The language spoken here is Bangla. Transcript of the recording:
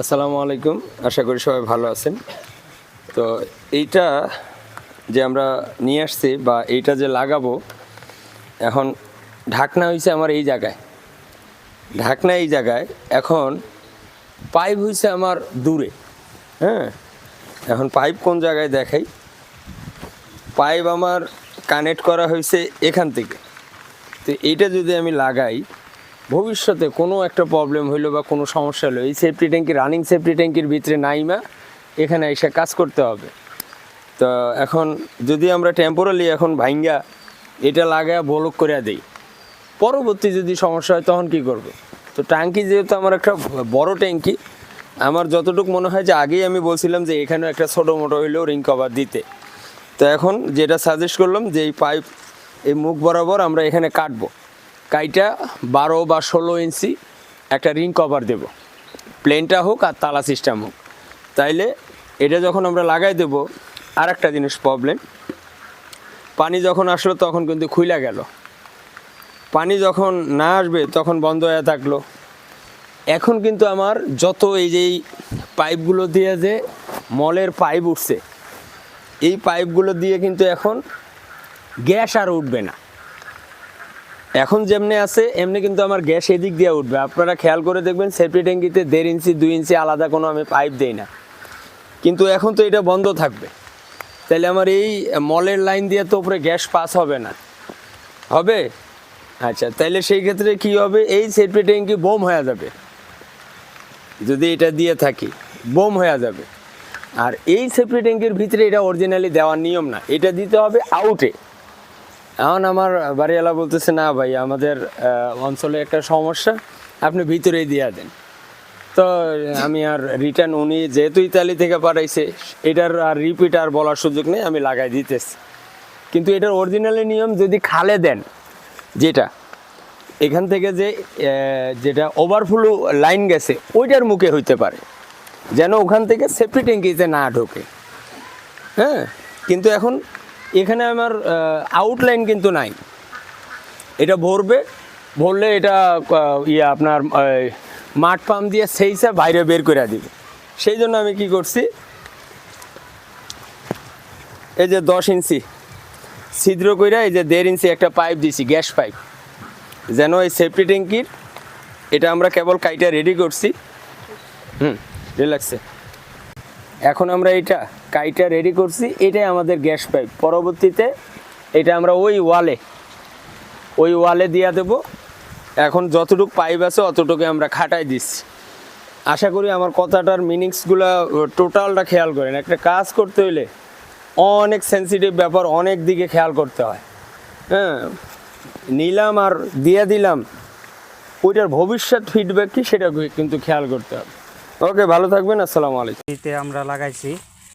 আসসালামু আলাইকুম। আশা করি সবাই ভালো আছেন। তো এইটা যে আমরা নিয়ে আসছি বা এইটা যে লাগাবো, এখন ঢাকনা হয়েছে আমার এই জায়গায়। ঢাকনা এই জায়গায়, এখন পাইপ হয়েছে আমার দূরে। হ্যাঁ? এখন পাইপ কোন জায়গায় দেখাই? পাইপ আমার কানেক্ট করা হয়েছে এখান থেকে। তো এইটা যদি আমি লাগাই ভবিষ্যতে কোনো একটা প্রবলেম হইল বা কোনো সমস্যা হলো, এই সেফটি ট্যাঙ্কি রানিং সেফটি ট্যাঙ্কির ভিতরে নাইমা, এখানে এসে কাজ করতে হবে। তো এখন যদি আমরা টেম্পোরালি এখন ভাঙ্গা এটা লাগায় বলক করে দেই, পরবর্তী যদি সমস্যা হয় তখন কি করব? তো ট্যাঙ্কি যেহেতু আমার একটা বড় ট্যাঙ্কি আমার যতটুকু মনে হয় যে আগেই আমি বলছিলাম যে এখানেও একটা ছোটো মোটো হইলেও রিং কভার দিতে। তো এখন যেটা সাজেস্ট করলাম যে এই পাইপ এই মুখ বরাবর আমরা এখানে কাটবো। কাইটা বারো বা ষোলো ইঞ্চি একটা রিং কভার দেব। প্লেনটা হোক আর তালা সিস্টেম হোক। তাইলে এটা যখন আমরা লাগাই দেব আর একটা জিনিস প্রবলেম পানি যখন আসলো তখন কিন্তু খুইলা গেল। পানি যখন না আসবে তখন বন্ধ হয়ে থাকল। এখন কিন্তু আমার যত এই যে পাইপগুলো দিয়ে যে মলের পাইপ উঠছে, এই পাইপগুলো দিয়ে কিন্তু এখন গ্যাস আর উঠবে না। এখন যেমনি আছে, এমনি কিন্তু আমার গ্যাস এদিক দিয়ে উঠবে। আপনারা খেয়াল করে দেখবেন, সেফটি ট্যাঙ্কিতে দেড় ইঞ্চি, দুই ইঞ্চি আলাদা কোনো আমি পাইপ দেই না। কিন্তু এখন তো এটা বন্ধ থাকবে। তাহলে আমার এই মলের লাইন দিয়ে তো উপরে গ্যাস পাস হবে না। হবে? আচ্ছা তাহলে সেই ক্ষেত্রে কি হবে? এই সেফটি ট্যাঙ্কি বোম হয়ে যাবে। যদি এটা দিয়ে থাকি, বোম হয়ে যাবে। আর এই সেফটি ট্যাঙ্কির ভিতরে এটা অরিজিনালি দেওয়ার নিয়ম না। এটা দিতে হবে আউটে এখন আমার বাড়িওয়ালা বলতেছে, না ভাই, আমাদের অঞ্চলে একটা সমস্যা, আপনি ভিতরেই দিয়ে দেন। তো আমি আর রিটার্ন উনি যেহেতু ইতালি থেকে পাঠাইছে, এটার আর রিপিট আর বলার সুযোগ নেই, আমি লাগাই দিতেছি। কিন্তু এটার অরিজিনালি নিয়ম যদি খালে দেন, যেটা, এখান থেকে যে যেটা ওভারফ্লো লাইন গেছে, ওইটার মুখে হইতে পারে। যেন ওখান থেকে সেফটি ট্যাঙ্কিতে না ঢোকে। হ্যাঁ? কিন্তু এখন এখানে আমার আউটলাইন কিন্তু নাই। এটা ভরবে, ভরলে এটা ইয়ে আপনার মাঠ পাম্প দিয়ে সেইসা বাইরে বের করে দিবে। সেই জন্য আমি কি করছি, এই যে দশ ইঞ্চি, ছিদ্র কইরা এই যে দেড় ইঞ্চি একটা পাইপ দিছি, গ্যাস পাইপ যেন এই সেফটি ট্যাঙ্কির এটা আমরা কেবল কাইটা রেডি করছি। হুম রিল্যাক্সে এখন আমরা এটা কাইটা রেডি করছি। এটাই আমাদের গ্যাস পাইপ পরবর্তীতে এটা আমরা ওই ওয়ালে ওই ওয়ালে দিয়া দেব। এখন যতটুকু পাইপ আছে অতটুকু আমরা খাটাই দিচ্ছি। আশা করি আমার কথাটার মিনিংসগুলো টোটালটা খেয়াল করেন। একটা কাজ করতে হইলে অনেক সেন্সিটিভ ব্যাপার, অনেক দিকে খেয়াল করতে হয়। হ্যাঁ নিলাম আর দিয়ে দিলাম, ওইটার ভবিষ্যৎ ফিডব্যাক কি সেটা কিন্তু খেয়াল করতে হবে। ওকে ভালো থাকবেন আসসালামু আলাইকুম। আমরা লাগাইছি।